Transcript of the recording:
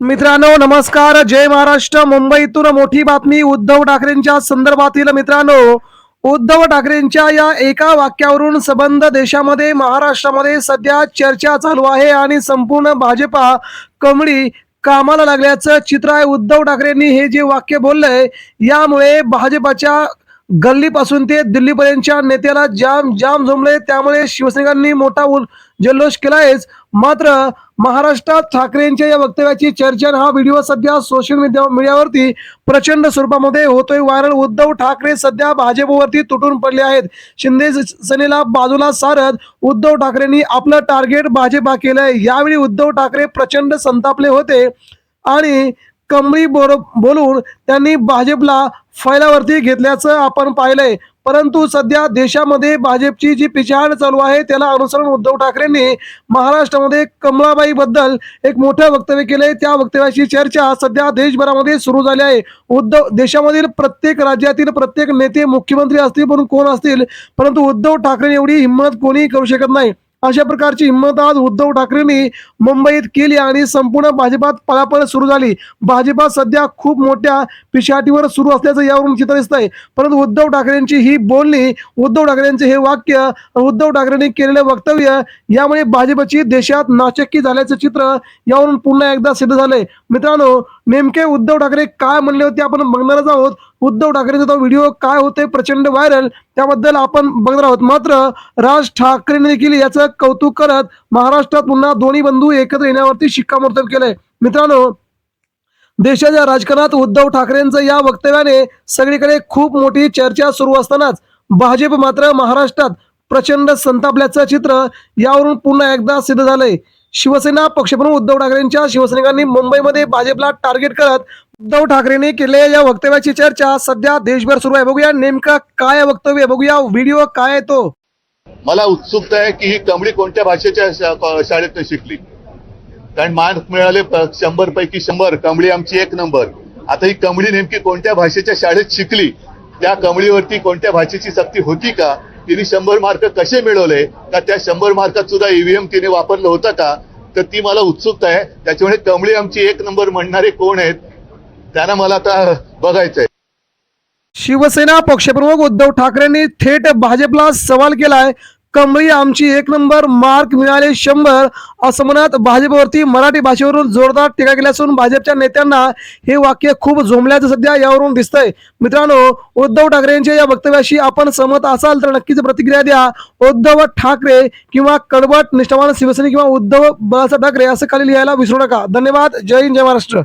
मित्रांनो नमस्कार. जय महाराष्ट्र. मुंबईतून मोठी बातमी उद्धव ठाकरेंच्या संदर्भातील मित्रांनो उद्धव ठाकरेंच्या या एका वाक्यावरून संबंध देशामध्ये महाराष्ट्रामध्ये सध्या चर्चा चालू आहे आणि संपूर्ण भाजपा कमळी कामाला लागल्याचं चित्र आहे. उद्धव ठाकरेंनी हे जे वाक्य बोललंय यामुळे भाजपाच्या गल्लीपासून ते दिल्लीपर्यंतच्या नेत्याला जाम जाम जमले त्यामुळे शिवसैनिकांनी मोठा उल- जल्लोष केलायच. मात्र महाराष्ट्रात ठाकरेंच्या या वक्तव्याची चर्चा हा व्हिडिओ सध्या सोशल मीडिया मीडियावरती प्रचंड स्वरूपामध्ये होतोय. व्हायरल उद्धव ठाकरे सध्या भाजपवरती तुटून पडले आहेत. शिंदे स- सेनेला बाजूला सारत उद्धव ठाकरेंनी आपलं टार्गेट भाजपा केलंय. यावेळी उद्धव ठाकरे प्रचंड संतापले होते. आणि कमळी बोर बोलून त्यांनी भाजपला फैलावरती घेतल्याचं आपण पाहिलंय. परंतु सध्या देशामध्ये भाजपची जी पिछाड चालू आहे त्याला अनुसरून उद्धव ठाकरेंनी महाराष्ट्रामध्ये कमळाबाई बद्दल एक मोठं वक्तव्य केलंय. त्या वक्तव्याची चर्चा सध्या देशभरामध्ये सुरू झाली आहे. उद्धव देशामधील प्रत्येक राज्यातील प्रत्येक नेते मुख्यमंत्री असतील पण कोण असतील? परंतु उद्धव ठाकरे एवढी हिंमत कोणी करू शकत नाही. अशा प्रकारची हिंमत आज उद्धव ठाकरेंनी मुंबईत केली आणि संपूर्ण भाजपात पळापळ सुरू झाली. भाजपा सध्या खूप मोठ्या पिशाटीवर सुरू असल्याचं यावरून चित्र दिसतंय. परंतु उद्धव ठाकरेंची ही बोलणी उद्धव ठाकरेंचे हे वाक्य उद्धव ठाकरेंनी केलेलं वक्तव्य यामुळे भाजपची देशात नाचक्की झाल्याचं चित्र यावरून पुन्हा एकदा सिद्ध झालंय. मित्रांनो नेमके उद्धव ठाकरे काय म्हणले होते आपण बघणारच आहोत. उद्धव ठाकरेंचा तो व्हिडिओ काय होते प्रचंड व्हायरल त्याबद्दल आपण बघणार आहोत. मात्र राज ठाकरेने देखील याचं कौतुक करत महाराष्ट्रात पुन्हा दोन्ही बंधू एकत्र येण्यावरती शिक्कामोर्तब केलंय. मित्रांनो देशाच्या राजकारणात उद्धव ठाकरेंचं या वक्तव्याने सगळीकडे खूप मोठी चर्चा सुरू असतानाच भाजप मात्र महाराष्ट्रात प्रचंड संतापल्याचं चित्र यावरून पुन्हा एकदा सिद्ध झालंय. शिवसेना पक्षप्रमुख उद्धव ठाकरेंच्या शिवसैनिकांनी मुंबईमध्ये भाजपला टार्गेट करत उद्धव ठाकरेंनी केलेल्या या वक्तव्याची चर्चा. सध्या देशभर सुरू आहे. बघूया नेमका काय वक्तव्य. बघूया व्हिडिओ काय तो. मला उत्सुकता आहे की ही कमळी कोणत्या भाषेच्या शाळेत शिकली? कारण मार्क मिळाले शंभर पैकी शंभर. कमळी आमची एक नंबर. आता ही कमळी नेमकी कोणत्या भाषेच्या शाळेत शिकली? त्या कमळीवरती कोणत्या भाषेची सक्ती होती का? तिने शंभर मार्क कसे मिळवले? का त्या शंभर मार्कात सुद्धा ईव्हीएम तिने वापरलं होतं का? तर ती मला उत्सुकता आहे. त्याच्यामुळे कमळी आमची एक नंबर म्हणणारे कोण आहेत त्यांना मला आता बघायचंय. शिवसेना पक्षप्रमुख उद्धव ठाकरेंनी थेट भाजपला सवाल केलाय. कमळी आमची एक नंबर मार्क मिळाले शंभर. असं म्हणत भाजपवरती मराठी भाषेवरून जोरदार टीका केली असून भाजपच्या नेत्यांना हे वाक्य खूप झोमल्याचं सध्या यावरून दिसतंय. मित्रांनो उद्धव ठाकरेंच्या या वक्तव्याशी आपण सहमत असाल तर नक्कीच प्रतिक्रिया द्या. उद्धव ठाकरे किंवा कडवट निष्ठावान शिवसेने किंवा उद्धव बाळासाहेब ठाकरे असं खाली लिहायला विसरू नका. धन्यवाद. जय हिंद जय महाराष्ट्र.